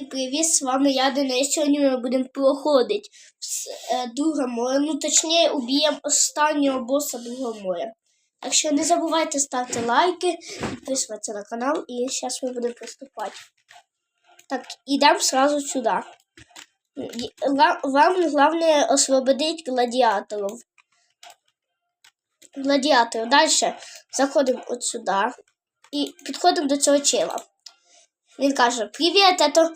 І привіт, з вами я Денис. Сьогодні ми будемо проходити е, друге море. Ну, точніше, уб'ємо останнього боса другого моря. Так що не забувайте ставити лайки, підписуватися на канал, і зараз ми будемо приступати. Так, йдемо сразу сюди. Вам головне освободити гладіаторів. Гладіаторів. Далі заходимо от сюди і підходимо до цього чела. Він каже, привет, это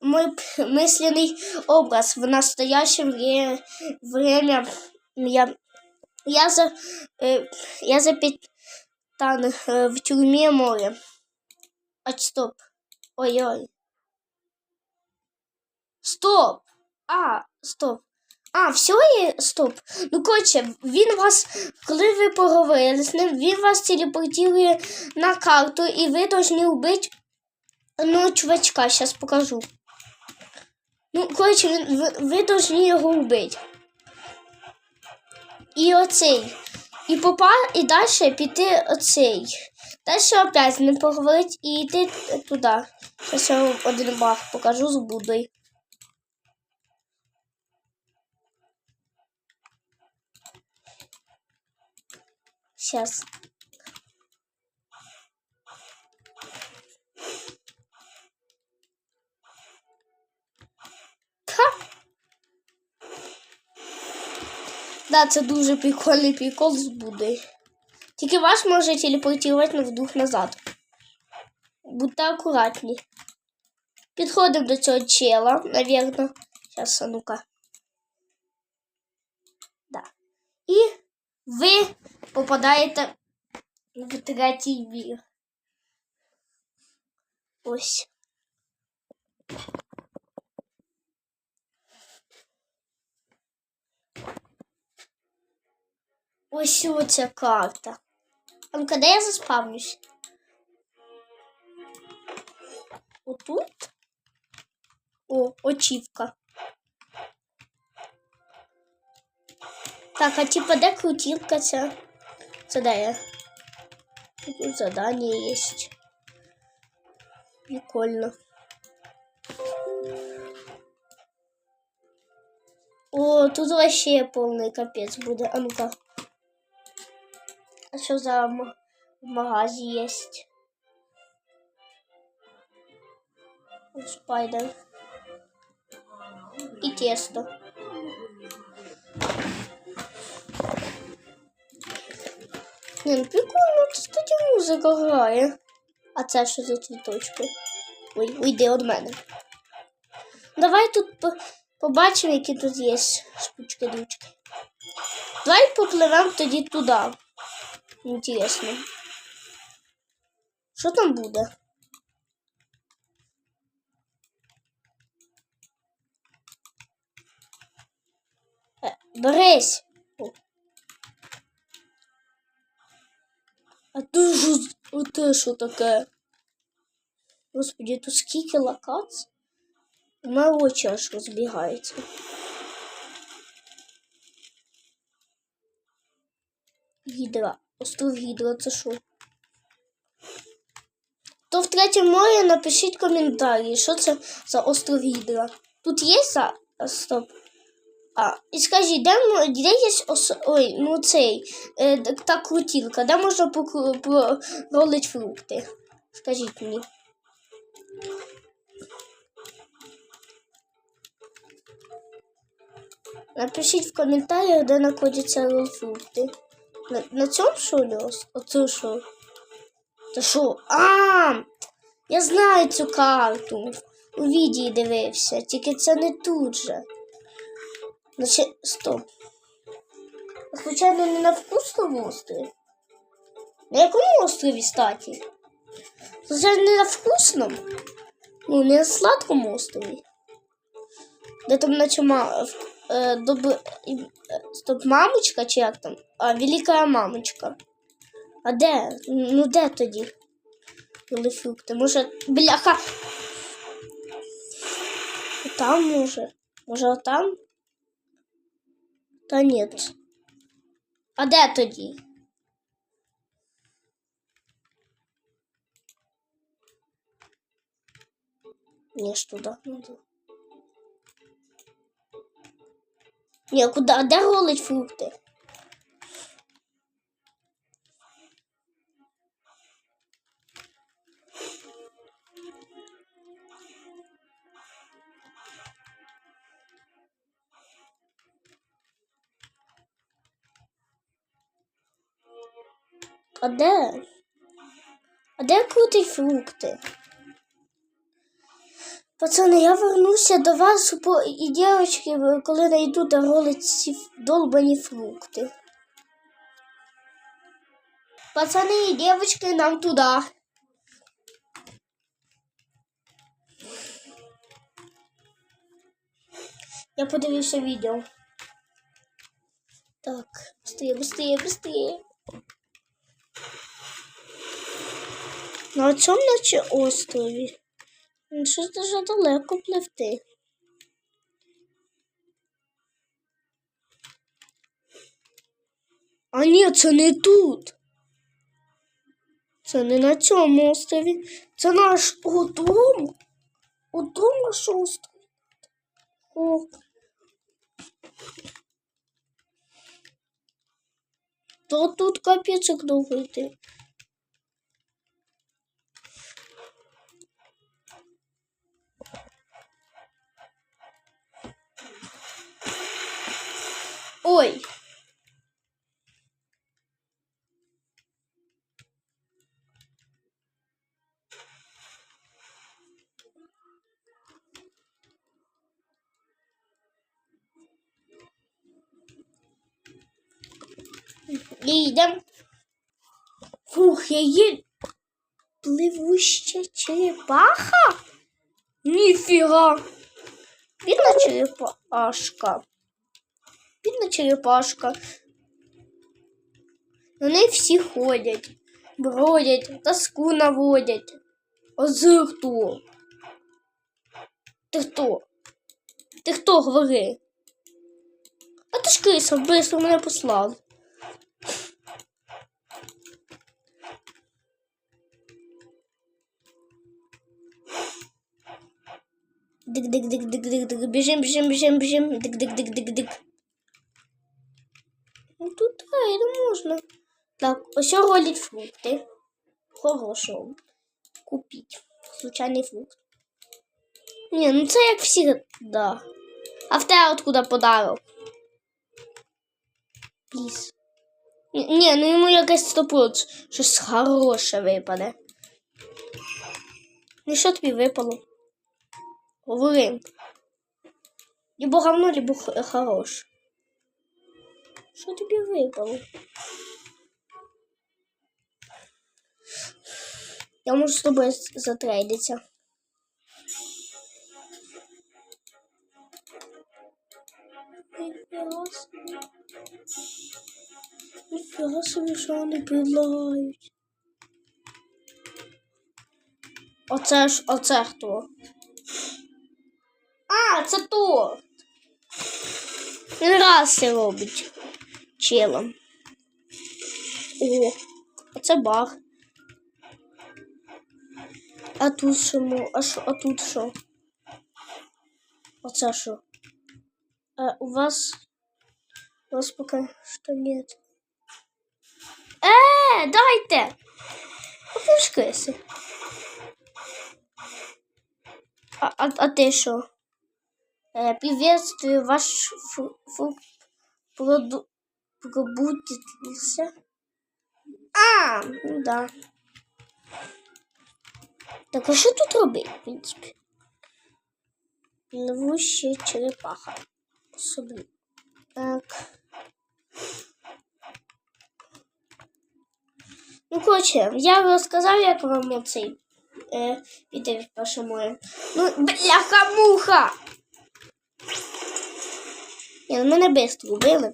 мой п- мысленный образ. В настоящем вре- время я, я, за, э, я запитан э, в тюрьме море. А, стоп. Ой-ой. Стоп. А, стоп. А, все є стоп. Ну, коротше, він вас, коли ви поговорили з ним, він вас телепортує на карту, і ви повинні вбити Ну, чувачка, сейчас покажу. Ну, коротше, ви, ви должны його вбити. І оцей. І попа, і далі піти оцей. Далі опять з ним поговорити і йти туди. Зараз я вам один баг покажу з Будою. Сейчас. Да, це дуже прикольний прикол з Будою. Тільки вас може телепортувати на вдруг назад. Будьте акуратні. Підходимо до цього чела, навірно. Зараз, а ну-ка. Да. І ви попадаєте в третій вір. Ось. Ось оця карта. А ну-ка, де я заспавнюсь? Отут? О, очівка. Так, а типа де крутілка ця? Це де я? Тут задання є. Прикольно. О, тут вообще повний капець буде. А ну-ка. А що за в магазі є? Спайдер. І тесто. Не, ну прикольно, тут, кстати, музика грає. А це що за цвіточки? Ой, уйди від мене. Давай тут по- побачимо, які тут є штучки-дрючки. Давай попливемо тоді туди. Інтересно. Що там буде? Е, Берись. О. А ти ж оте що таке? Господи, тут скільки локацій? У мене очі аж розбігаються. Гідра. Остров Гідра, це що? То в третьому морі напишіть коментарі, що це за остров Гідра. Тут є за. Стоп. А, і скажіть, де, де є ос... Ой, ну цей, е, та крутілка, де можна проролити фрукти? Скажіть мені. Напишіть в коментарях, де знаходяться ролфрукти. На, на цьому що ли? Оце що? Та що? А! Я знаю цю карту. У відео дивився, тільки це не тут же. Значить, стоп. Звичайно, не на вкусному острові. На якому острові статі? Звичайно, не на вкусному. Ну, не на сладкому острові. Де там наче ма... е, доб... е, Стоп, мамочка чи як там? А, велика мамочка. А де? Ну де тоді? Були фрукти. Може, бляха. Там може. Може там? Та ні. А де тоді? Ні, ж туди. надо. Ні, куди? А де ролить фрукти? А де? А де крутить фрукти? Пацани, я вернуся до вас по і дівчатки, коли найду де ролить ці ф- долбані фрукти. Пацани і дівчатки, нам туди. Я подивився відео. Так, быстрее, быстрее, быстрее. На цьому наче острові. Щось дуже далеко пливти. А ні, це не тут. Це не на цьому острові. Це наш дом. Ото наш остров. О. То тут капець як. Ой. Їдем. Фух, я є пливуща черепаха? Ніфіга. Бідна черепашка. Бідна черепашка. На неї всі ходять, бродять, тоску наводять. А це хто? Ти хто? Ти хто говори? А ти ж киса, быстро мене послав. Дик-дик-дик-дик-дик-дик. Біжим, біжим, біжим, біжим. Дик-дик-дик-дик-дик. Ну тут да, это можно. Так, ось ролить фрукти. Хорошо. Купить. Случайний фрукт. Ні, ну це як всі, да. А в тебе откуда подарок? Пліс. Ні, ну йому якесь стопут, щось хороше випаде. Ну що тобі випало? Говори. Либо говно, либо х- хорош. Що тобі випало? Я можу з тобою затрейдитися. Ніфіга собі, що вони предлагають. Оце ж, оце хто? А, це то. Він раз це робить челом. О, а це баг. А тут що? мо- А, що? а тут що? Оце що? А у вас... У вас пока что нет. Э, дайте! Попишкайся. А, а, а ты что? Э, приветствую, ваш фу, фу, проду, пробудился. А, ну да. Так, а що тут робить, в принципі? Пливуща черепаха. Собі. Так. Ну, коротше, я розказав, як вам оцей е, Пітер моє. Ну, бляха-муха! Ні, ну мене бистро вбили.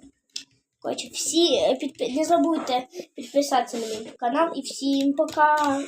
Коротше, всі е, підпи... не забудьте підписатися на мій канал і всім пока!